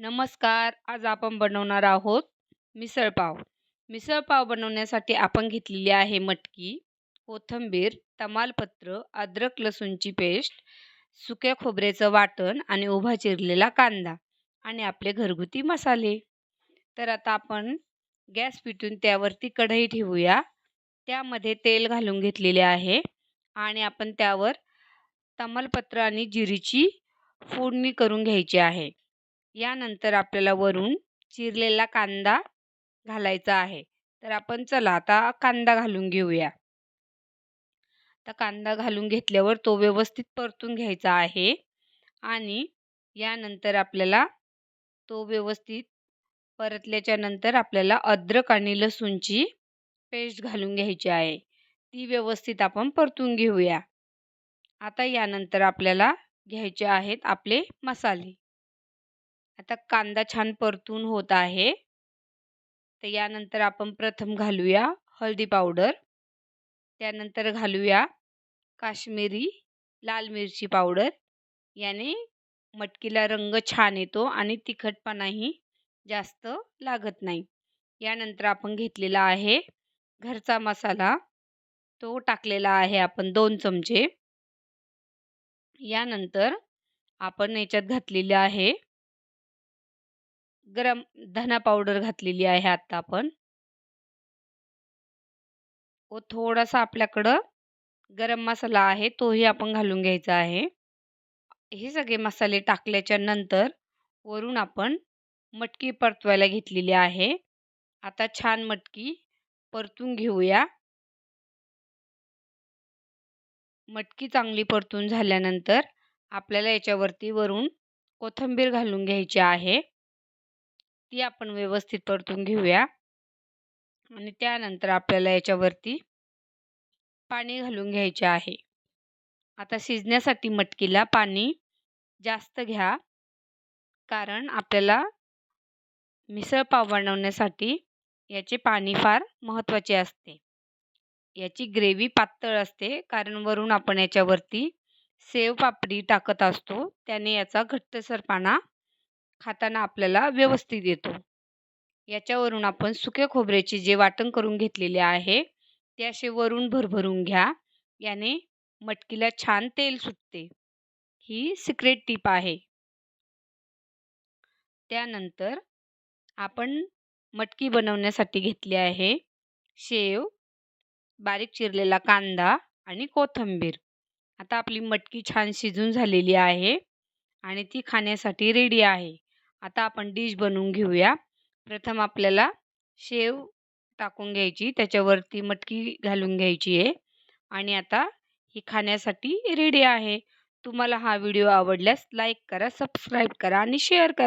नमस्कार. आज आपण बनवणार आहोत मिसळपाव मिसळपाव बनवण्यासाठी आपण घेतलेली आहे मटकी कोथिंबीर तमालपत्र अद्रक लसूणची पेस्ट सुक्या खोबऱ्याचं वाटण आणि उभा चिरलेला कांदा आणि आपले घरगुती मसाले. तर आता आपण गॅस पिटून त्यावरती कढई ठेवूया. त्यामध्ये तेल घालून घेतलेले आहे आणि आपण त्यावर तमालपत्र आणि जिरीची फोडणी करून घ्यायची आहे. यानंतर आपल्याला वरून चिरलेला कांदा घालायचा आहे. तर आपण चला आता कांदा घालून घेऊया. आता कांदा घालून घेतल्यावर तो व्यवस्थित परतून घ्यायचा आहे. आणि यानंतर आपल्याला तो व्यवस्थित परतल्याच्या नंतर आपल्याला अद्रक आणि लसूणची पेस्ट घालून घ्यायची आहे. ती व्यवस्थित आपण परतून घेऊया. आता यानंतर आपल्याला घ्यायचे आहेत आपले मसाले. आता कांदा छान परतून होत आहे. तर यानंतर आपण प्रथम घालूया हळदी पावडर. त्यानंतर घालूया काश्मीरी लाल मिरची पावडर. याने मटकीला रंग छान येतो आणि तिखटपणाही जास्त लागत नाही. यानंतर आपण घेतलेला आहे घरचा मसाला. तो टाकलेला आहे आपण दोन चमचे. यानंतर आपण याच्यात घातलेले आहे गरम धना पावडर घातलेली आहे आता आपण. व थोडासा आपल्याकडं गरम मसाला आहे तोही आपण घालून घ्यायचा आहे. हे सगळे मसाले टाकल्याच्या नंतर वरून आपण मटकी परतवायला घेतलेली आहे. आता छान मटकी परतून घेऊया. मटकी चांगली परतून झाल्यानंतर आपल्याला याच्यावरती वरून कोथिंबीर घालून घ्यायची आहे. ती आपण व्यवस्थित परतून घेऊया. आणि त्यानंतर आपल्याला याच्यावरती पाणी घालून घ्यायचे आहे. आता शिजण्यासाठी मटकीला पाणी जास्त घ्या. कारण आपल्याला मिसळपाव बनवण्यासाठी याचे पाणी फार महत्त्वाचे असते. याची ग्रेव्ही पातळ असते कारण वरून आपण याच्यावरती सेव पापडी टाकत असतो. त्याने याचा घट्टसरपणा खाताना आपल्याला व्यवस्थित येतो. याच्यावरून आपण सुक्या खोबऱ्याचे जे वाटण करून घेतलेले आहे ते असे वरून भरभरून घ्या. याने मटकीला छान तेल सुटते. ही सिक्रेट टीप आहे. त्यानंतर आपण मटकी बनवण्यासाठी घेतली आहे शेव बारीक चिरलेला कांदा आणि कोथिंबीर. आता आपली मटकी छान शिजून झालेली आहे आणि ती खाण्यासाठी रेडी आहे. आता आपण डिश बनवून घेऊया. प्रथम आपल्याला शेव टाकून घ्यायची त्याच्यावरती मटकी घालून घ्यायची आहे. आणि आता ही खाण्यासाठी रेडी आहे. तुम्हाला हा व्हिडिओ आवडल्यास लाईक करा सबस्क्राईब करा आणि शेअर करा.